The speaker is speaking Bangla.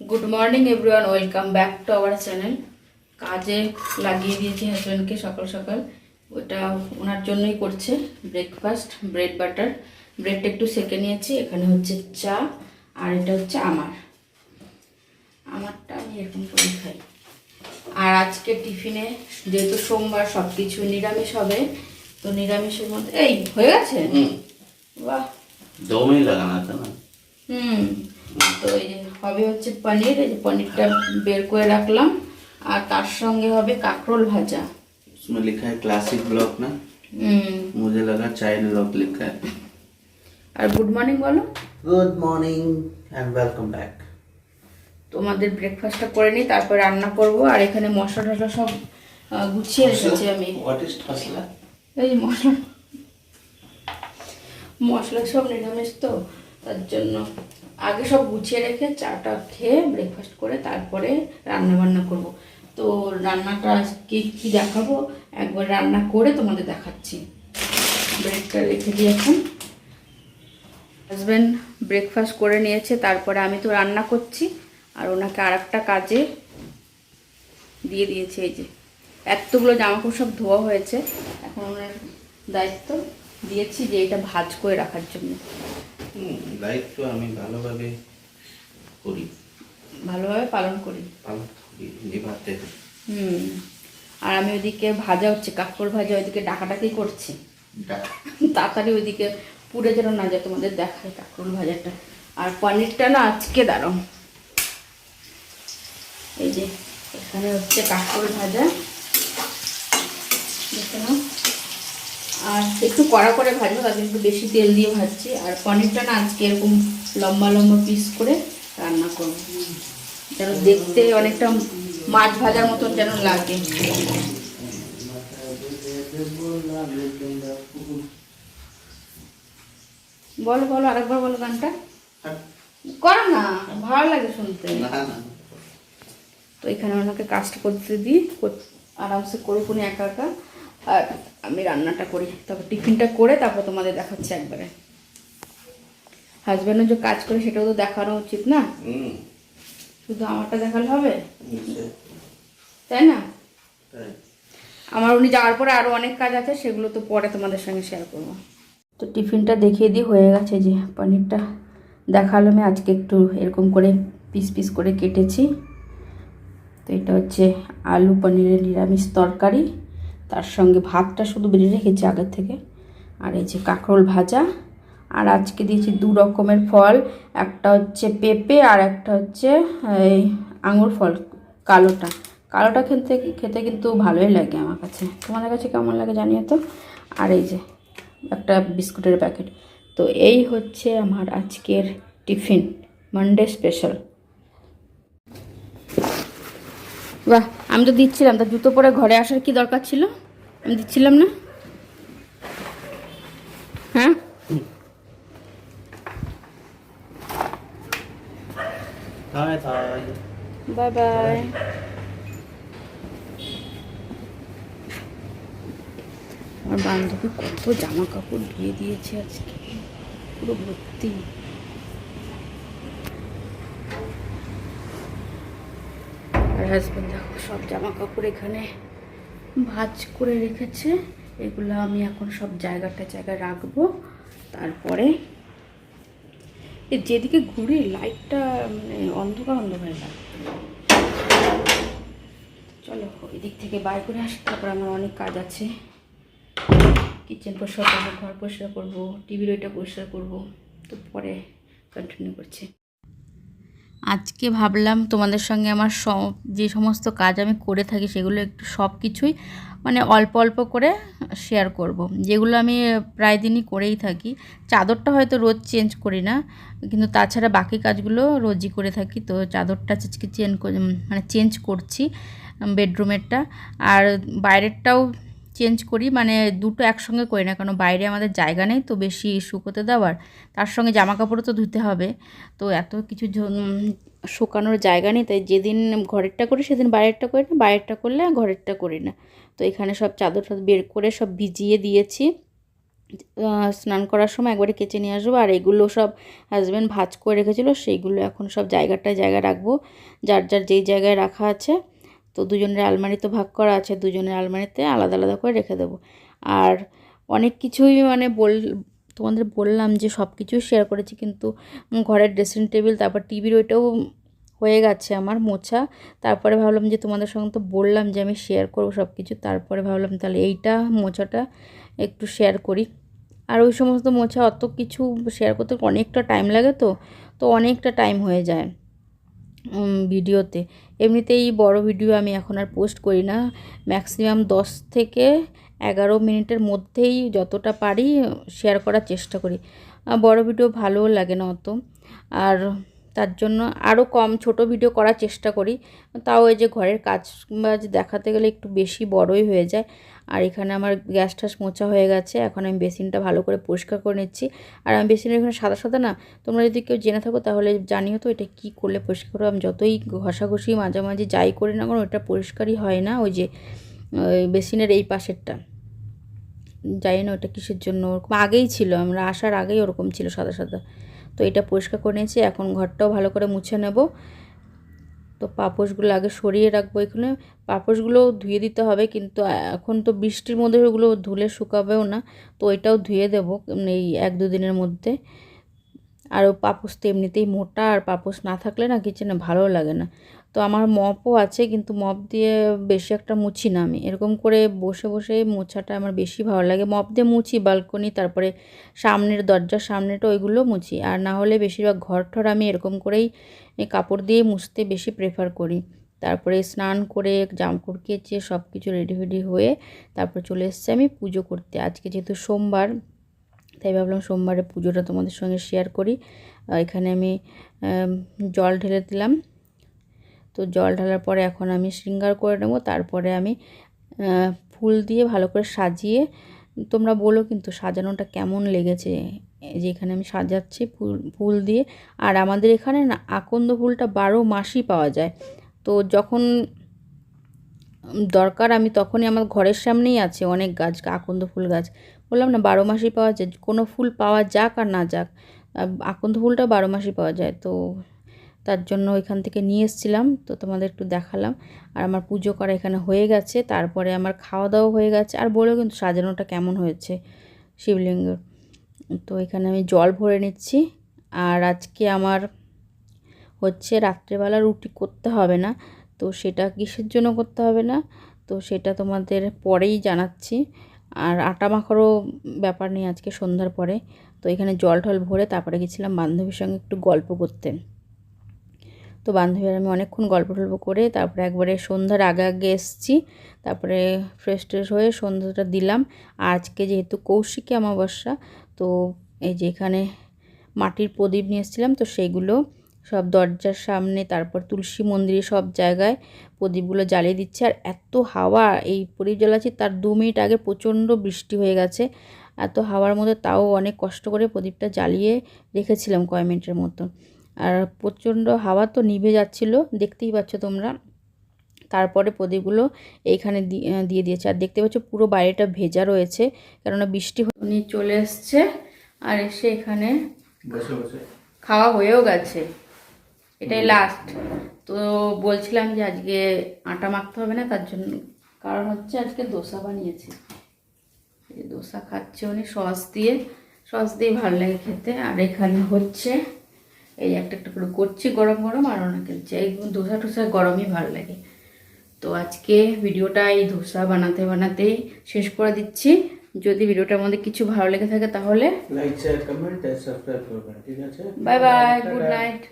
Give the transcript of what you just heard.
Good morning everyone welcome back to our channel কাজে লাগিয়ে দিয়েছি হাজব্যান্ডকে সকাল সকাল। ওটা ওনার জন্যই করছে ব্রেকফাস্ট ব্রেড বাটার ব্রেডটা একটু সেকে নিয়েছি এখানে হচ্ছে চা আর এটা হচ্ছে আমার। আমারটা আমি এরকম করে খাই। আর আজকে টিফিনে যেহেতু সোমবার সব কিছু নিরামিষ হবে তো নিরামিষের মধ্যে এই হয়ে গেছে? বাহ। দমই লাগানো আছে হুম। তো এই যে হবে হচ্ছে পনির এই যে পনিরটা বের করে রাখলাম আর তার সঙ্গে হবে কাঁকরোল ভাজা उसमें लिखा है क्लासिक ब्लॉक ना হুম मुझे लगा चाइल्ड ब्लॉक लिखा है আর গুড মর্নিং বলো good morning and welcome back তোমাদের ব্রেকফাস্টটা করে নিই তারপর রান্না করব আর এখানে মশলা টশলা সব আহ, গুছিয়ে রেখেছি আমি व्हाट इज फसला এই যে মশলা মশলা সব নিরামিষ তো তার জন্য আগে সব গুছিয়ে রেখে চাটা খেয়ে ব্রেকফাস্ট করে তারপরে রান্না বান্না করব। তো রান্নাটা আজকে কী দেখাবো? একবার রান্না করে তোমাদের দেখাচ্ছি। ব্রেকটা রেখে দিই এখন। হাজব্যান্ড ব্রেকফাস্ট করে নিয়েছে, তারপরে আমি তো রান্না করছি, আর ওনাকে আর কাজে দিয়ে দিয়েছে এই যে। এতগুলো জামাকাপড় সব ধোয়া হয়েছে, এখন ওনার দায়িত্ব দিয়েছি যে এটা ভাজ করে রাখার জন্য। দায়িত্ব আমি ভালোভাবে করি। ভালোভাবে পালন করি। পালন করি, নিভাতে হুম। আর আমি ওইদিকে ভাজা হচ্ছে কাপড় ভাজা ওইদিকে ডাকাডাকি করছি। তাড়াতাড়ি ওইদিকে পুড়ে যেন না যায় তোমাদের দেখায় কাকরুল ভাজাটা। আর পনিরটা না আজকে দাঁড়াও এই যে এখানে হচ্ছে কাকরুল ভাজা। দেখে নাও। আর একটু কড়া করে ভাজবো জন্য একটু বেশি তেল দিয়ে ভাজছি। আর পনিরটা না আজকে এরকম লম্বা লম্বা পিস করে রান্না করব। যেন দেখতে অনেকটা মাছ ভাজার মতন যেন লাগে। বলো বলো আরেকবার বলো গানটা। করো না ভালো লাগে শুনতে। তো এখানে ওনাকে কাজটা করতে দিই আরামসে করে কোন একা একা। আর আমি রান্নাটা করি তারপর টিফিনটা করে তারপর তোমাদের দেখাচ্ছি একবারে। হাজব্যান্ডও যে কাজ করে সেটাও তো দেখানো উচিত না? শুধু আমারটা দেখালে হবে? তাই না? আমার উনি যাওয়ার পরে আরও অনেক কাজ আছে সেগুলো তো পরে তোমাদের সঙ্গে শেয়ার করব। তো টিফিনটা দেখিয়ে দিয়ে হয়ে গেছে যে পনিরটা। দেখাল আমি আজকে একটু এরকম করে পিস পিস করে কেটেছি। তো এটা হচ্ছে আলু পনিরের নিরামিষ তরকারি। তার সঙ্গে ভাতটা শুধু বেরিয়ে রেখেছি আগের থেকে। আর এই যে কাঁকরোল ভাজা। আর আজকে দিয়েছি দু রকমের ফল। একটা হচ্ছে পেঁপে আর একটা হচ্ছে, এই আঙুর ফল, কালোটা। কালোটা খেতে খেতে কিন্তু ভালোই লাগে আমার কাছে। তোমাদের কাছে কেমন লাগে জানিও তো? আর এই যে একটা বিস্কুটের প্যাকেট। তো এই হচ্ছে আমার আজকের টিফিন মানডে স্পেশাল বাহ আমি তো দিচ্ছিলাম। তা জুতো পরে ঘরে আসার কি দরকার ছিল? আমি দিচ্ছিলাম না? হ্যাঁ? বাই বাই আমার বান্ধবী কত জামা কাপড় ধুয়ে দিয়েছে আজকে। পুরো ভর্তি। আর হাজব্যান্ড দেখো, সব জামা কাপড় এখানে ভাজ করে রেখেছে। এগুলো আমি এখন সব জায়গাটা জায়গায় রাখব। তারপরে যেদিকে ঘুরে লাইটটা মানে অন্ধকার অন্ধকার লাগে। চলো, এদিক থেকে বাই করে আসি, তারপর আমার অনেক কাজ আছে। কিচেন পরিষ্কার করব, ঘর পরিষ্কার করব টিভির ওইটা পরিষ্কার করব, তো পরে কন্টিনিউ করছি। আজকে ভাবলাম তোমাদের সঙ্গে আমার যে সমস্ত কাজ আমি করে থাকি সেগুলো একটু সব কিছুই মানে অল্প অল্প করে শেয়ার করব। যেগুলো আমি প্রায় দিনই করেই থাকি। চাদরটা হয়তো রোজ চেঞ্জ করি না, কিন্তু তাছাড়া বাকি কাজগুলো রোজই করে থাকি। তো চাদরটা আজকে চেঞ্জ মানে চেঞ্জ করছি বেডরুমেরটা আর বাইরেরটাও চেঞ্জ করি মানে দুটো একসঙ্গে করি না কারণ বাইরে আমাদের জায়গা নেই, তো বেশি শুকোতে দেওয়ার। তার সঙ্গে জামা কাপড়ও তো ধুতে হবে। তো এত কিছু শুকানোর জায়গা নেই, তাই যেদিন ঘরেরটা করি, সেদিন বাইরেরটা করি না। বাইরেরটা করলে ঘরেরটা করি না। তো এখানে সব চাদর বের করে সব ভিজিয়ে দিয়েছি। স্নান করার সময় একবারে কেচে নিয়ে আসব। আর এগুলো সব হাজব্যান্ড ভাজ করে রেখেছিলো, সেইগুলো এখন সব জায়গাটায় জায়গা রাখব। যার যার যেই জায়গায় রাখা আছে। তো দুজনের আলমারি তো ভাগ করা আছে, দুজনের আলমারিতে আলাদা আলাদা করে রেখে দেবো। আর অনেক কিছুই মানে বল, তোমাদের বললাম যে সব কিছুই শেয়ার করেছি, কিন্তু ঘরের ড্রেসিং টেবিল তারপর টিভির ওইটাও হয়ে গেছে আমার মোছা। তারপরে ভাবলাম যে তোমাদের সঙ্গে তো বললাম যে আমি শেয়ার করব সব কিছু তারপরে ভাবলাম তাহলে এইটা মোছাটা একটু শেয়ার করি। আর ওই সমস্ত মোছা অত কিছু শেয়ার করতে অনেকটা টাইম লাগে তো তো অনেকটা টাইম হয়ে যায়। ভিডিওতে। এমনিতেই বড় ভিডিও আমি এখন আর পোস্ট করি না। ম্যাক্সিমাম দশ থেকে এগারো মিনিটের মধ্যেই যতটা পারি শেয়ার করার চেষ্টা করি। বড় ভিডিও ভালোও লাগে না অত। আর তার জন্য আরও কম, ছোট ভিডিও করার চেষ্টা করি। তাও এই যে ঘরের কাজ বাজ দেখাতে গেলে একটু বেশি বড়ই হয়ে যায়। আর এখানে আমার গ্যাস ট্যাস মোছা হয়ে গেছে, এখন আমি বেসিনটা ভালো করে পরিষ্কার করে নিচ্ছি। আর আমি বেসিনের এখানে সাদা সাদা না, তোমরা যদি কেউ জেনে থাকো তাহলে জানিও তো এটা কী করলে পরিষ্কার করব। আমি যতই ঘষাঘষি মাঝামাঝি যাই করি না কোনো, ওটা পরিষ্কারই হয় না ওই যে, ওই বেসিনের এই পাশেরটা। জানি না ওটা কিসের জন্য ওরকম আগেই ছিল, আমরা আসার আগেই ওরকম ছিল সাদা সাদা। তো এটা পরিষ্কার করে নিয়েছি। এখন ঘরটাও ভালো করে মুছে নেব। তো পাপোশগুলো আগে সরিয়ে রাখব এখানে। পাপোশগুলো ধুয়ে দিতে হবে কিন্তু এখন তো বৃষ্টির মধ্যে ওগুলো ধুলে শুকাবেও না। তো ওইটাও ধুয়ে দেবো এই এক দু দিনের মধ্যে। আর পাপোশ তো এমনিতেই মোটা আর পাপোশ না থাকলে না কিচেনে ভালো লাগে না। তো আমার মপও আছে, কিন্তু মপ দিয়ে বেশি একটা মুছি না আমি। এরকম করে বসে বসে মোছাটা আমার বেশি ভালো লাগে। মপ দিয়ে মুছি বালকনি, তারপরে সামনের দরজার সামনেটা ওইগুলো মুছি। আর না হলে বেশিরভাগ ঘর ঠর আমি এরকম করেই কাপড় দিয়ে মুছতে বেশি প্রেফার করি। তারপরে স্নান করে জামকাপড় কেচে সব কিছু রেডি ফেডি হয়ে তারপর চলে এসেছি আমি পুজো করতে। আজকে যেহেতু সোমবার, তাই ভাবলাম সোমবারে পুজোটা তোমাদের সঙ্গে শেয়ার করি। এখানে আমি জল ঢেলে দিলাম। তো জল ঢালার পরে এখন আমি শৃঙ্গার করে নেব, তারপরে আমি ফুল দিয়ে ভালো করে সাজিয়ে, তোমরা বলো কিন্তু সাজানোটা কেমন লেগেছে? এই যে এখানে আমি সাজাচ্ছি ফুল ফুল দিয়ে। আর আমাদের এখানে না আকন্দ ফুলটা বারো মাসই পাওয়া যায়। তো যখন দরকার আমি তখনই আমার ঘরের সামনেই আছে অনেক গাছ, আকন্দ ফুল গাছ। বললাম না বারো মাসই পাওয়া যায়, কোনো ফুল পাওয়া যাক আর না যাক আকন্দ ফুলটা বারো মাসই পাওয়া যায়। তো তার জন্য ওইখান থেকে নিয়ে এসেছিলাম, তো তোমাদের একটু দেখালাম। আর আমার পুজো করা এখানে হয়ে গেছে, তারপরে আমার খাওয়া দাওয়া হয়ে গেছে, আর বলেও কিন্তু সাজানোটা কেমন হয়েছে শিবলিঙ্গর। তো এখানে আমি জল ভরে নিচ্ছি, আর আজকে আমার হচ্ছে রাত্রেবেলা রুটি করতে হবে না, তো সেটা কিসের জন্য করতে হবে না, তো সেটা তোমাদের পরেই জানাচ্ছি। আর আটা মাখারও ব্যাপার নেই আজকে সন্ধ্যার পরে, তো এখানে জল টল ভরে তারপরে গেছিলাম বান্ধবীর সঙ্গে একটু গল্প করতে। তো বান্ধবী আমি অনেকক্ষণ গল্প টল্প করে তারপরে একবারে সন্ধ্যার আগে আগে এসেছি। তারপরে ফ্রেশ ট্রেশ হয়ে সন্ধ্যাটা দিলাম। আজকে যেহেতু কৌশিকী অমাবস্যা, তো এই যে এখানে মাটির প্রদীপ নিয়ে এসেছিলাম, তো সেইগুলো সব দরজার সামনে, তারপর তুলসী মন্দিরে সব জায়গায় প্রদীপগুলো জ্বালিয়ে দিচ্ছে। আর এত হাওয়া, এই প্রদীপ জ্বালাচ্ছি তার দু মিনিট আগে প্রচণ্ড বৃষ্টি হয়ে গেছে। এত হাওয়ার মধ্যে তাও অনেক কষ্ট করে প্রদীপটা জ্বালিয়ে রেখেছিলাম কয় মিনিটের মতন আর প্রচণ্ড হাওয়া তো নিভে যাচ্ছিল দেখতেই পাচ্ছ তোমরা। তারপরে প্রদীপগুলো এইখানে দিয়ে দিয়েছে। আর দেখতে পাচ্ছ পুরো বাইরেটা ভেজা রয়েছে কেননা বৃষ্টি উনি চলে এসছে আর এসে এখানে খাওয়া হয়েও গেছে। এটাই লাস্ট তো বলছিলাম যে আজকে আটা মাখতে হবে না তার জন্য কারণ হচ্ছে আজকে দোসা বানিয়েছে। দোসা খাচ্ছে উনি সস দিয়ে। সস দিয়ে ভালো লাগে খেতে। আর এখানে হচ্ছে এই একটা একটা করে করছি গরম গরম আর ওনাকে এই ধোসা টোসা গরমই ভালো লাগে। তো আজকে ভিডিওটা এই ধোসা বানাতে বানাতেই শেষ করে দিচ্ছি। যদি ভিডিওটার মধ্যে কিছু ভালো লেগে থাকে তাহলে লাইক শেয়ার কমেন্ট আর সাবস্ক্রাইব করবেন ঠিক আছে? Bye bye good night